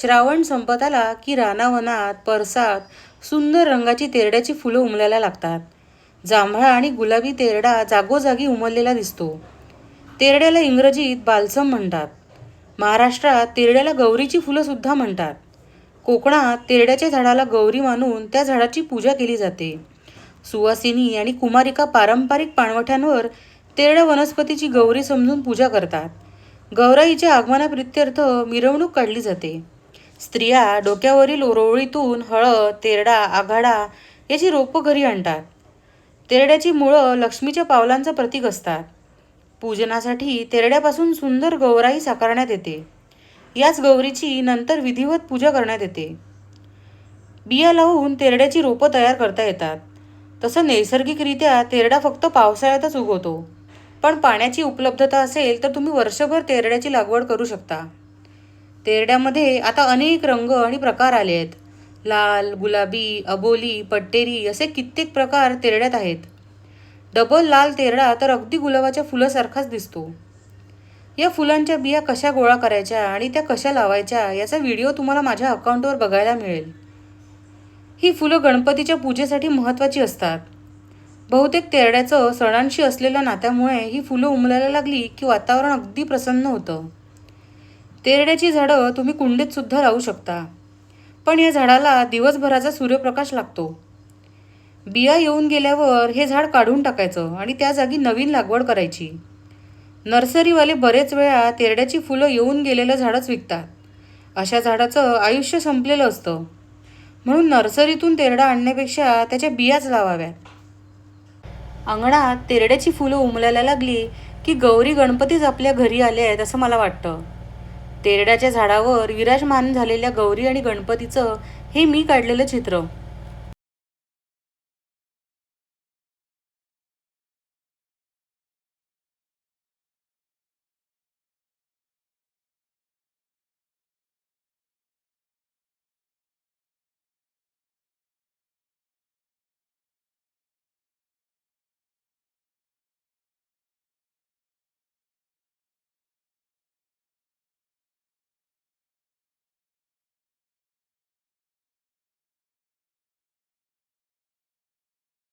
श्रावण संपत आला की रानावनात परसात सुंदर रंगाची तेरड्याची फुलं उमलायला लागतात. जांभळा आणि गुलाबी तेरडा जागोजागी उमललेला दिसतो. तेरड्याला इंग्रजीत बालसम म्हणतात. महाराष्ट्रात तेरड्याला गौरीची फुलंसुद्धा म्हणतात. कोकणात तेरड्याच्या झाडाला गौरी मानून त्या झाडाची पूजा केली जाते. सुवासिनी आणि कुमारिका पारंपरिक पाणवठ्यांवर तेरड्या वनस्पतीची गौरी समजून पूजा करतात. गौराईच्या आगमनाप्रित्यर्थ मिरवणूक काढली जाते. स्त्रिया डोक्यावरील रोवळीतून हळद तेरडा आघाडा याची रोपं घरी आणतात. तेरड्याची मुळं लक्ष्मीच्या पावलांचं प्रतीक असतात. पूजनासाठी तेरड्यापासून सुंदर गौराई साकारण्यात येते. याच गौरीची नंतर विधिवत पूजा करण्यात येते. बिया लावून तेरड्याची रोपं तयार करता येतात. तसं नैसर्गिकरित्या तेरडा फक्त पावसाळ्यातच उगवतो. पण पाण्याची उपलब्धता असेल तर तुम्ही वर्षभर तेरड्याची लागवड करू शकता. तेरड्यामध्ये आता अनेक रंग आणि प्रकार आले आहेत. लाल गुलाबी अबोली पट्टेरी असे कित्येक प्रकार तेरड्यात आहेत. डबल लाल तेरडा तर अगदी गुलाबाच्या फुलासारखाच दिसतो. या फुलांच्या बिया कशा गोळा करायच्या आणि त्या कशा लावायच्या याचा व्हिडिओ तुम्हाला माझ्या अकाउंटवर बघायला मिळेल. ही फुलं गणपतीच्या पूजेसाठी महत्त्वाची असतात. बहुतेक तेरड्याचं सणांशी असलेल्या नात्यामुळे ही फुलं उमलायला लागली की वातावरण अगदी प्रसन्न होतं. तेरड्याची झाडं तुम्ही कुंडीत सुद्धा लावू शकता. पण या झाडाला दिवसभराचा सूर्यप्रकाश लागतो. बिया येऊन गेल्यावर हे झाड काढून टाकायचं आणि त्या जागी नवीन लागवड करायची. नर्सरीवाले बरेच वेळा तेरड्याची फुलं येऊन गेलेलं झाडच विकतात. अशा झाडाचं आयुष्य संपलेलं असतं. म्हणून नर्सरीतून तेरडा आणण्यापेक्षा त्याच्या बियाच लावाव्यात. अंगणात तेरड्याची फुलं उमलायला लागली की गौरी गणपतीच आपल्या घरी आले आहेत असं मला वाटतं. तेरड्याच्या झाडावर विराजमान झालेल्या गौरी आणि गणपतीचं हे मी काढलेलं चित्र.